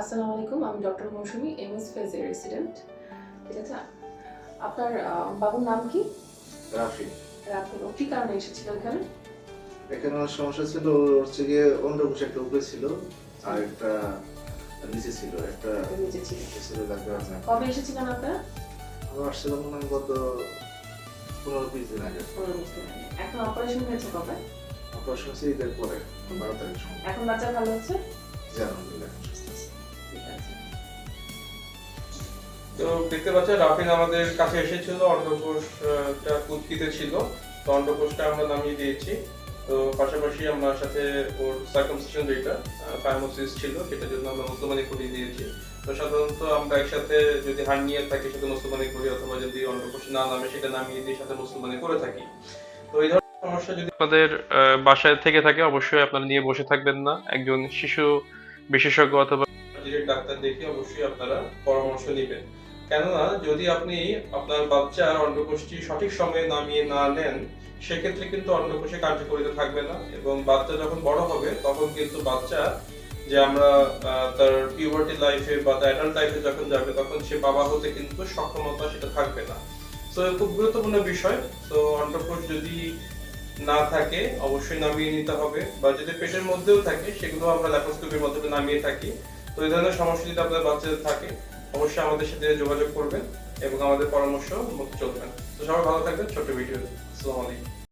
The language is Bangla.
আসসালামু আলাইকুম আমি ডক্টর মৌসুমি মৌসুমী এমএস ফেজের রেসিডেন্ট ঠিক আছে? আপনার বাবুর নাম কি? রাফি। রাখুন ও কি কারণে এসেছিল এখানে? এখানে আমার সমস্যা ছিল ওর হচ্ছে গিয়ে অন্ডকোষ একটা উপরে ছিল আর একটা নিচে ছিল একটা নিচে ছিল। ছিল লাগবে আপনার কবে এসেছিলেন আপনারা? আমি আসছিলাম মনে হয় গত পনেরো বিশ দিন আগে। এখন অপারেশন হয়েছে কবে? অপারেশন হচ্ছে ঈদের পরে বারো তারিখ এখন বাচ্চা ভালো হচ্ছে জি আলহামদুলিল্লাহ। তো দেখতে পাচ্ছেন রাফিন আমাদের কাছে এসেছিল অন্ডকোষটা কুৎকিতে ছিল। তো অন্ডকোষটা আমরা নামিয়ে দিয়েছি। তো পাশাপাশি আমরা সাথে ওর সার্কামসিশন যেটা ফাইমোসিস ছিল, সেটার জন্য আমরা মুসলমানি করিয়ে দিয়েছি। তো সাধারণত আমরা একসাথে যদি হার্নিয়া থাকে সাথে মুসলমানি করি, অথবা যদি অন্ডকোষ না নামে, সেটা নামিয়ে দিয়ে সাথে মুসলমানি করে থাকি। তো এই ধরনের সমস্যা যদি আপনাদের বাসায় থেকে থাকে, অবশ্যই আপনারা নিয়ে বসে থাকবেন না। একজন শিশু বিশেষজ্ঞ অথবা ডাক্তার দেখে অবশ্যই আপনারা পরামর্শ নেবেন। কেননা যদি আপনি আপনার বাচ্চার অন্ডকোষটি সঠিক সময়ে নামিয়ে না নেন, সেক্ষেত্রে কিন্তু অন্ডকোষে কার্যকরিতা থাকবে না এবং বাচ্চা যখন বড় হবে, তখন কিন্তু বাচ্চা যে আমরা তার পিউবার্টি লাইফে বা তার অ্যাডাল্ট লাইফে যখন যাবে, তখন সে বাবা হতে কিন্তু সক্ষমতা সেটা থাকবে না। তো খুব গুরুত্বপূর্ণ বিষয়। তো অন্ডকোষ যদি না থাকে, অবশ্যই নামিয়ে নিতে হবে বা যদি পেটের মধ্যেও থাকে, সেগুলো আমরা ল্যাপারোস্কোপির মাধ্যমে নামিয়ে থাকি। তো এই ধরনের সমস্যা যদি আপনার বাচ্চাদের থাকে অবশ্যই আমাদের সাথে যোগাযোগ করবেন এবং আমাদের পরামর্শ মতো চলবেন তো সবাই ভালো থাকবেন, ছোট্ট ভিডিও। আসসালামু আলাইকুম।